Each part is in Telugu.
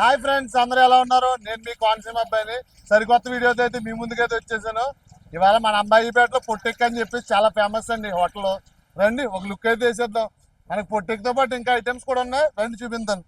హాయ్ ఫ్రెండ్స్ అందరూ ఎలా ఉన్నారు? నేను మీ కోనసీమ అబ్బాయిని. సరికొత్త వీడియోతో అయితే మీ ముందుకైతే వచ్చేసాను. ఇవాళ మన అమ్మాయిపేటలో పొట్టెక్ అని చెప్పేసి చాలా ఫేమస్ అండి హోటల్. రండి ఒక లుక్ అయితే వేసేద్దాం. మనకి పొట్టెక్తో పాటు ఇంకా ఐటమ్స్ కూడా ఉన్నాయి. రండి చూపిస్తాను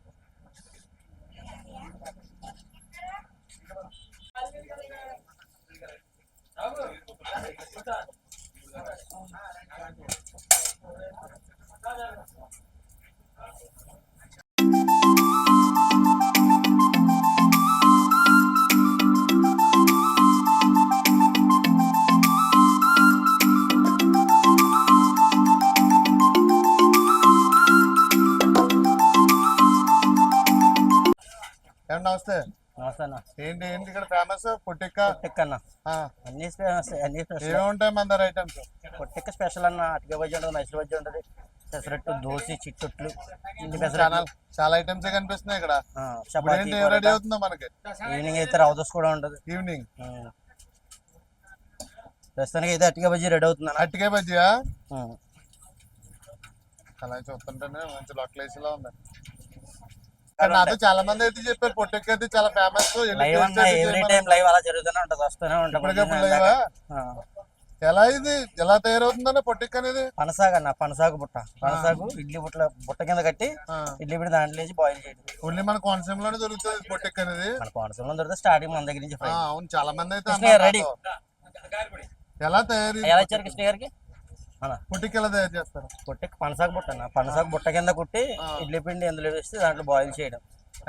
నమస్తే. ఏంటి ఏంటి ఇక్కడ ఫేమస్ పొట్టెక్క? అన్న. అన్ని ఫేమస్ అన్ని ఉంటాయి మన దగ్గర ఐటమ్స్ పొట్టెక్క స్పెషల్ అన్న అటుక బజ్జి ఉంటుంది మైసూర్ బజ్జి ఉంటుంది పెసరట్టు దోశ చిట్టొట్లు చాలా ఐటమ్స్ కనిపిస్తున్నాయి ఇక్కడ. చపాతీ రెడీ. అవుతుందో మనకి? ఈవినింగ్ అయితే రవదోస్ కూడా ఉంటుంది. ఈవినింగ్. ప్రస్తుతానికి అయితే అటుక బజ్జి రెడీ అవుతుంది అట్టికే బజ్జియా. అలా చూస్తుంటేనే మంచి లొక్కలేసిలా ఉంది. కానీ నాతో చాలా మంది అయితే చెప్పారు. పొట్టెక్క అయితే చాలా ఫేమస్ లైవ్ అన్న ఎవ్రీ టైం లైవ్ అలా జరుగుతూనే ఉంటుంది వస్తూనే ఉంటుంది. ఎలా ఇది ఎలా తయారవుతుందన్న పొట్టెక్క అనేది? పనసాగు అన్న పనసాగు బుట్ట. పనసాగు ఇడ్లీ బుట్టల బుట్ట కింద కట్టి ఇడ్లీ బిడ్డ దాంట్లో బాయిల్ చేయడం ఓన్లీ మన కోనసీమలోనే దొరుకుతుంది పొట్టెక్క అనేది. మన కోనసీమలో దొరికితే స్టార్టింగ్ మన దగ్గర నుంచి అవును చాలా మంది అయితే రెడీ. ఎలా తయారు? ఎలా ఇచ్చారు కృష్ణ గారికి? ఎలా తయారు చేస్తారు? పనసాగు బుట్ట అన్న. పనసాగు బుట్ట కింద కుట్టి. ఇడ్లీ పిండి ఎందులో వేస్తే దాంట్లో బాయిల్ చేయడం.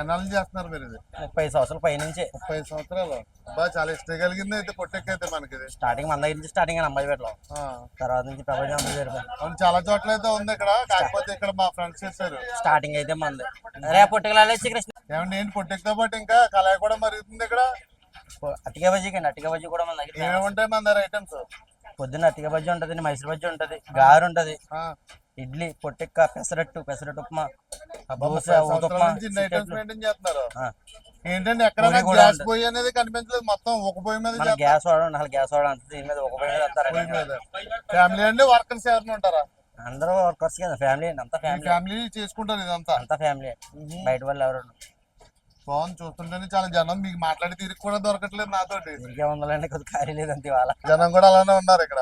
ఎన్నాళ్ళు చేస్తున్నారు మీరు ఇది? ముప్పై సంవత్సరాల పైనుంచే. ముప్పై ఐదు సంవత్సరాలు. బాగా చాలా ఇష్టం కలిగింది అయితే పొట్టెక్క అయితే మనకి ఇది స్టార్టింగ్ మన దగ్గర నుంచి స్టార్టింగ్ అని అమ్మాయి పెట్టాం తర్వాత నుంచి ప్రపంచం జరిపాం అవును చాలా చోట్ల అయితే ఉంది ఇక్కడ. కాకపోతే ఇక్కడ మా ఫ్రెండ్స్ చెప్పారు స్టార్టింగ్ అయితే మంది. రే పొట్టుకలాలే కృష్ణ ఏమండి ఏంటి పొట్టెక్కతో పాటు ఇంకా కళాయి కూడా మరుగుతుంది ఇక్కడ? అట్టిక బజ్జీకి అండి. అట్టిక బజ్జీ కూడా మన దగ్గర ఏమేమి ఉంటాయి మన దగ్గర ఐటమ్స్ పొద్దున్న అట్టిక బజ్జీ ఉంటుంది మైసూర్ బజ్జీ ఉంటుంది గారు ఉంటుంది. ఇడ్లీ పొట్టెక్క పెసరట్టు పెసరట్టు ఉప్మా దోశ ఎక్కడ పూరి కూడా గ్యాస్. పొయ్యి అనేది కనిపించలేదు. మొత్తం ఒక పొయ్యి మీద. గ్యాస్ వాడడం అసలు గ్యాస్ అంత దీని మీద ఒక పై మీద అంతా పొయ్యి. మీద. ఫ్యామిలీ అండి వర్కర్స్ ఎవరైనా ఉంటారా? అందరూ వర్కర్స్ కదా ఫ్యామిలీ అంతా ఫ్యామిలీ. ఫ్యామిలీ చేసుకుంటారు ఇదంతా. అంతా ఫ్యామిలీ. బయట వాళ్ళు ఎవరు. బాగుంది చూస్తుంటేనే చాలా జనం మీకు మాట్లాడి తిరిగి కూడా దొరకట్లేదు నాతోటి. తిరిగే ఉండాలంటే కొద్ది ఖాళీ లేదంతే ఇవాళ. జనం కూడా అలానే ఉన్నారు ఇక్కడ.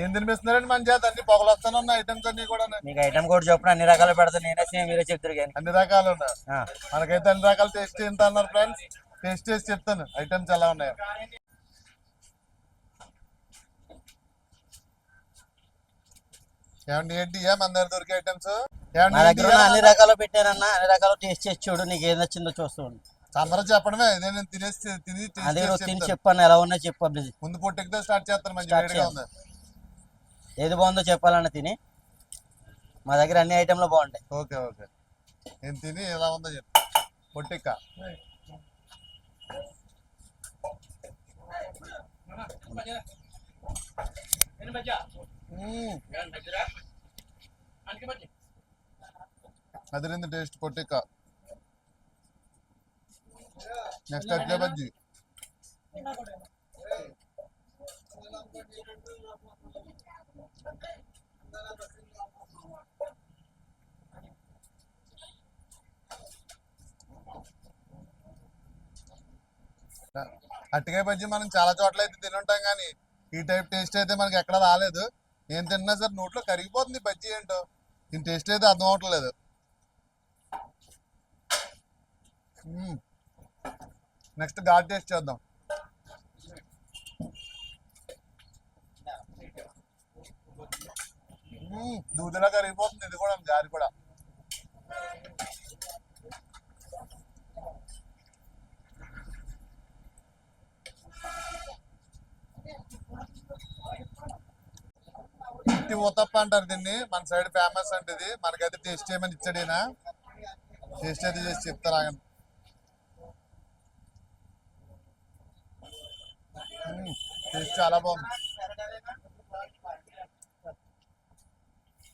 ఏం తినిపిస్తున్నారండి మన చేత? అన్ని పొగలు వస్తానే ఉన్నాయి ఐటమ్స్ అన్ని కూడా. మీకు ఐటమ్ కోడ్ చెప్పిన అన్ని రకాలు పెడతా నేనే సేమ్ మీరే చెప్తారు కానీ. అన్ని రకాలు ఉన్నాయి. మనకైతే అన్ని రకాల టేస్ట్ ఎంత అన్నారు ఫ్రెండ్స్ టేస్ట్ చేసి చెప్తాను. ఐటమ్స్ ఎలా ఉన్నాయో. ఏమండి ఏంటి? ఏ మన దగ్గర దొరికే ఐటమ్స్ నా దగ్గర ఉన్న అన్ని రకాలు పెట్టానన్న అన్ని రకాలు టేస్ట్ చేసి చూడు నీకు ఏం నచ్చిందో చూస్తూ ఉండు అందరూ చెప్పడమే ఇదే నేను తినేసి తిని అదే నువ్వు తిని. చెప్పాను ఎలా ఉన్నా చెప్పు అభిజిత్ ముందు పొట్టెక్కితే స్టార్ట్ చేస్తాను మంచి Start వేడిగా చేయాలి. ఉంది. ఏది బాగుందో చెప్పాలన్న తిని. మా దగ్గర అన్ని ఐటెంలు బాగుంటాయి. Okay okay. నేను తిని ఎలా ఉందో చెప్పు. పొట్టెక్క మ్మ్. అదిరింది టేస్ట్ పొట్టెక్క నెక్స్ట్ అట్లే బజ్జి. అట్టికాయ బజ్జి మనం చాలా చోట్ల అయితే తినుంటాం కానీ ఈ టైప్ టేస్ట్ అయితే మనకి ఎక్కడ రాలేదు. నేను తిన్నా సార్ నోట్లో కరిగిపోతుంది బజ్జీ ఏంటో? దీని టేస్ట్ అయితే అర్థం అవట్లేదు. నెక్స్ట్ ఘాట్ టేస్ట్ చేద్దాం. దూదిలా కరిగిపోతుంది ఇది కూడా జారి కూడా. ఇంటి ఊతప్ప అంటారు దీన్ని? మన సైడ్ ఫేమస్ అంటే ఇది మనకైతే టేస్ట్ చేయమని ఇచ్చాడు ఈయన. టేస్ట్ అయితే చేసి చెప్తారు టేస్ట్ చాలా బాగుంది.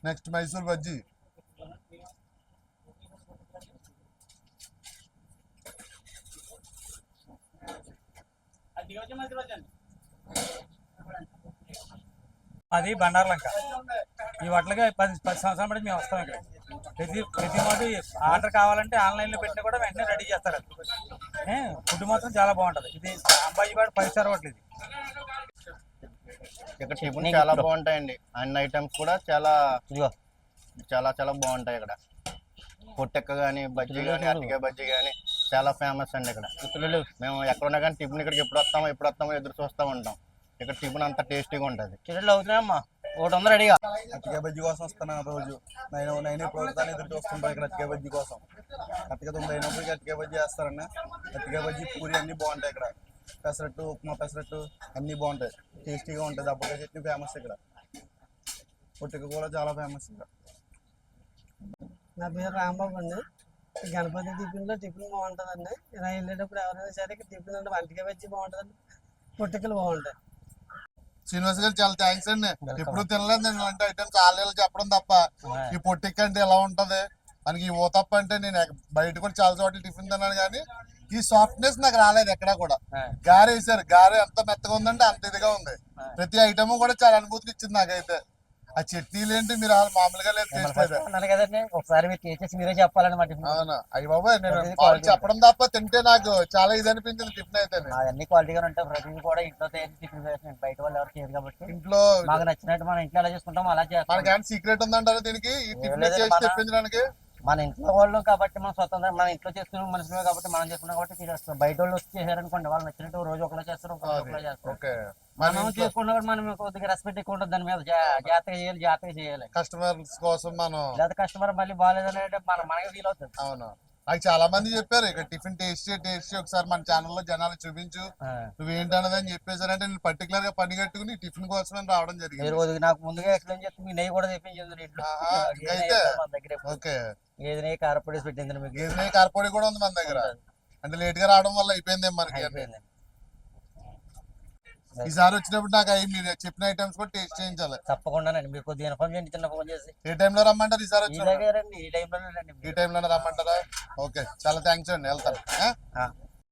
నెక్స్ట్ మైసూర్ బజ్జీ. అది బండార్లంక ఈ వాటికి పది పది సంవత్సరాల బట్టి మేము వస్తాం ఇక్కడ. ప్రతి ప్రతి మాట ఆర్డర్ కావాలంటే ఆన్లైన్లో పెట్టినా కూడా వెంటనే రెడీ చేస్తారు. ఏ, ఫుడ్ మాత్రం చాలా బాగుంటది. ఇది అంబాజీపేట పరిసర హోటల్ ఇది. ఇక్కడ టిఫిన్ చాలా బాగుంటాయండి. అన్ని ఐటమ్స్ కూడా చాలా ఇదిగో. చాలా చాలా బాగుంటాయి ఇక్కడ. పొట్టెక్క కానీ బజ్జీ కానీ అరటికాయ బజ్జీ కానీ చాలా ఫేమస్ అండి ఇక్కడ. మేము ఎక్కడున్నా కానీ టిఫిన్ ఇక్కడికి ఎప్పుడు వస్తామో ఎప్పుడు వస్తామో ఎదురు చూస్తూ ఉంటాం. ఇక్కడ టిఫిన్ అంత టేస్టీగా ఉంటుంది. చిల్లలు అవుతున్నాయమ్మా ఒకటి వంద రెడీగా. అట్టిగా బజ్జీ కోసం వస్తున్నాను రోజు. నేను నేను ఇప్పుడు వస్తాను ఎదురు చూస్తుంటాను ఇక్కడ అట్టిగా బజ్జీ కోసం. అట్టిగా తొమ్మిది అయినప్పటికీ అట్టిగా బజ్జీ వేస్తారన్న అట్టిగా బజ్జీ పూరి అన్నీ బాగుంటాయి ఇక్కడ. పెసరట్టు ఉప్మా పెసరట్టు అన్నీ బాగుంటాయి. టేస్టీగా ఉంటుంది. అబ్బకాయ చట్నీ ఫేమస్ ఇక్కడ. పొట్టిక కూడా చాలా ఫేమస్ ఇక్కడ. నా పేరు రాంబాబు అండి. గణపతి టిఫిన్లో టిఫిన్ బాగుంటుందండి. ఇలా వెళ్ళేటప్పుడు ఎవరైనా సరే ఇక్కడ టిఫిన్ అంటే వంటకి వచ్చి బాగుంటుందండి. పుట్టకలు బాగుంటాయి. శ్రీనివాస్ గారు చాలా థ్యాంక్స్ అండి. ఎప్పుడు తినలేదు నేను ఇలాంటి ఐటమ్స్ ఆన్లైన్ చెప్పడం తప్ప. ఈ పొట్టిక్ అంటే ఎలా ఉంటది? మనకి ఈ ఊతప్ప అంటే నేను బయట కూడా చాలా చోట్ల టిఫిన్ తిన్నాను కానీ ఈ సాఫ్ట్నెస్ నాకు రాలేదు ఎక్కడ కూడా. గారె వేసారు గారె ఎంత మెత్తగా ఉందంటే అంత ఇదిగా ఉంది. ప్రతి ఐటమ్ కూడా చాలా అనుభూతిని ఇచ్చింది నాకైతే. ఆ చట్నీలు ఏంటి? మీరు మామూలుగా లేదు కదండి. ఒకసారి మీరు టేస్ట్ మీరే చెప్పాలని మాట అవును? అయ్యి బాబాయ్ నేను. చెప్పడం తప్ప తింటే నాకు చాలా ఇది అనిపించింది టిఫిన్ అయితే అన్ని క్వాలిటీగా ఉంటాయి ప్రతిదీ కూడా ఇంట్లో తయారు టిఫిన్ చేసిన బయట వాళ్ళు ఎవరు చేయరు కాబట్టి. ఇంట్లో మాకు నచ్చినట్టు మన ఇంట్లో ఎలా చేసుకుంటాం అలా చేస్తాం. మనకి సీక్రెట్ ఉందంటారా దీనికి? ఈ టిఫిన్ చేసి మన- చెప్పించడానికి మన ఇంట్లో వాళ్ళు కాబట్టి మనం స్వతంత్రం మన ఇంట్లో చేసుకునే మనుషులే కాబట్టి మనం చేసుకున్నాం కాబట్టి చేస్తాం బయట వాళ్ళు వచ్చి చేశారనుకోండి వాళ్ళు నచ్చినట్టు రోజు ఒకలా చేస్తారు ఒకలా చేస్తారు. మన మనం చేసుకున్నా కూడా మనం కొద్దిగా రెస్పెక్ట్ ఎక్కువ ఉంటుంది దాని మీద. జాగ్రత్తగా చేయాలి జాగ్రత్తగా చేయాలి. కస్టమర్స్ కోసం మనం లేదా కస్టమర్ మళ్ళీ బాగాలేదని మన మనకి ఫీల్ అవుతుంది. అవును. నాకు చాలా మంది చెప్పారు ఇక టిఫిన్ టేస్టీ టేస్టీ ఒకసారి మన ఛానల్లో జనాలు చూపించు. నువ్వేంటన్నది అని చెప్పేసారంటే నేను పర్టికులర్గా పని కట్టుకుని టిఫిన్ కోసమే రావడం జరిగింది. నాకు ముందుగా ఎక్స్ప్లెయిన్ చేస్తే మీ నెయ్యి కూడా తెప్పించింది ఏది అయితే? ఓకే. ఏది నెయ్యి కారపొడి పెట్టింది మీకు. గేదె కార్పొడి కూడా ఉంది మన దగ్గర. అంటే లేట్గా రావడం వల్ల అయిపోయింది మనకి అయిపోయింది. ఈసారి వచ్చినప్పుడు నాకు అవి మీరు చెప్పిన ఐటమ్స్ కూడా టేస్ట్ చేయించాలి. తప్పకుండానండి మీరు కొద్దిగా ఇన్ఫార్మ్ చేయండి చిన్న ఫోన్ చేసి. ఏ time లో రమ్మంటారు ఈసారి రండి ఈ టైంలోనే రమ్మంటారా? ఓకే చాలా థ్యాంక్స్ అండి వెళ్తాను? ఆ.